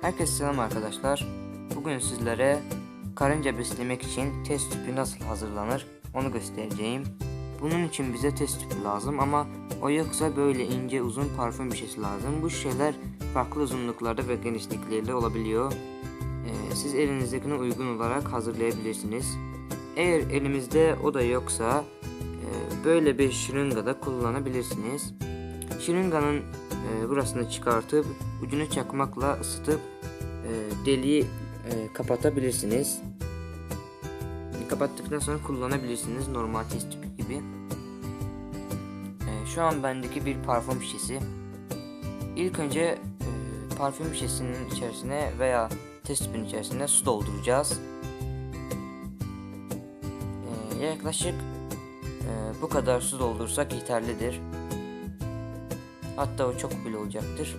Herkese selam arkadaşlar. Bugün sizlere karınca beslemek için test tüpü nasıl hazırlanır onu göstereceğim. Bunun için bize test tüpü lazım ama o yoksa böyle ince uzun parfüm şişesi lazım. Bu şişeler farklı uzunluklarda ve genişliklerle olabiliyor. Ee, siz elinizdekine uygun olarak hazırlayabilirsiniz. Eğer elimizde o da yoksa e, böyle bir şırınga da kullanabilirsiniz. Şırınganın e, burasını çıkartıp ucunu çakmakla ısıtıp e, deliği e, kapatabilirsiniz. Kapattıktan sonra kullanabilirsiniz normal test tüpü gibi. E, şu an bendeki bir parfüm şişesi. İlk önce e, parfüm şişesinin içerisine veya test tüpünün içerisine su dolduracağız. E, yaklaşık e, bu kadar su doldursak yeterlidir. Hatta o çok bile olacaktır.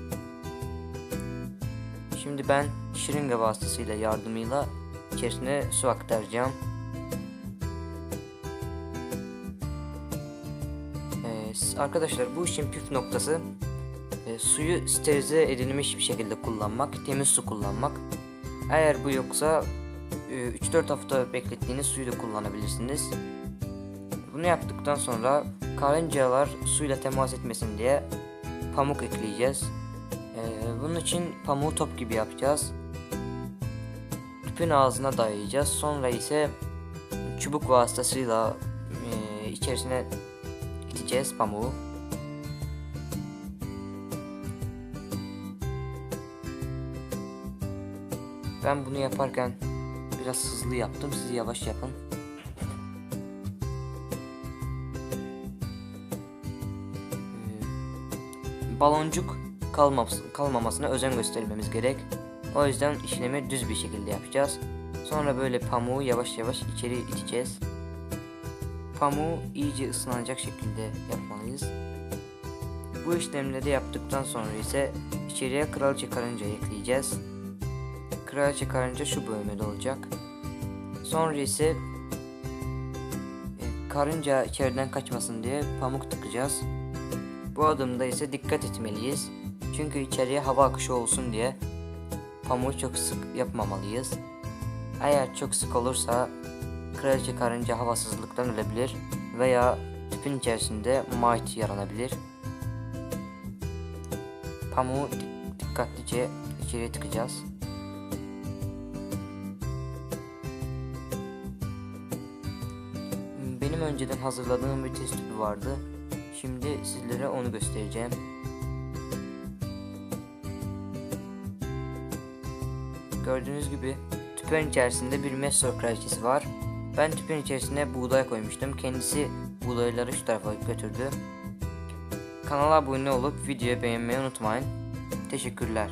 Şimdi ben şırınga vasıtasıyla yardımıyla içerisine su aktaracağım. Ee, arkadaşlar bu işin püf noktası e, suyu sterilize edilmiş bir şekilde kullanmak, temiz su kullanmak. Eğer bu yoksa e, 3-4 hafta beklettiğiniz suyu da kullanabilirsiniz. Bunu yaptıktan sonra karıncalar suyla temas etmesin diye pamuk ekleyeceğiz. Ee, bunun için pamuğu top gibi yapacağız. Tüpün ağzına dayayacağız. Sonra ise çubuk vasıtasıyla e, içerisine iteceğiz pamuğu. Ben bunu yaparken biraz hızlı yaptım. Siz yavaş yapın. Baloncuk kalmaması, kalmamasına özen göstermemiz gerek. O yüzden işlemi düz bir şekilde yapacağız. Sonra böyle pamuğu yavaş yavaş içeri iteceğiz. Pamuğu iyice ısınacak şekilde yapmalıyız. Bu işlemleri yaptıktan sonra ise içeriye kraliçe karınca ekleyeceğiz. Kraliçe karınca şu bölmede olacak. Sonra ise e, karınca içeriden kaçmasın diye pamuk tıkacağız. Bu adımda ise dikkat etmeliyiz. Çünkü içeriye hava akışı olsun diye pamuğu çok sık yapmamalıyız. Eğer çok sık olursa kraliçe karınca havasızlıktan ölebilir veya tüpün içerisinde mite yaranabilir. Pamuğu dik- dikkatlice içeriye tıkacağız. Benim önceden hazırladığım bir test tüpü vardı. Şimdi sizlere onu göstereceğim. Gördüğünüz gibi tüpün içerisinde bir mesor kraliçesi var. Ben tüpün içerisine buğday koymuştum. Kendisi buğdayları şu tarafa götürdü. Kanala abone olup videoyu beğenmeyi unutmayın. Teşekkürler.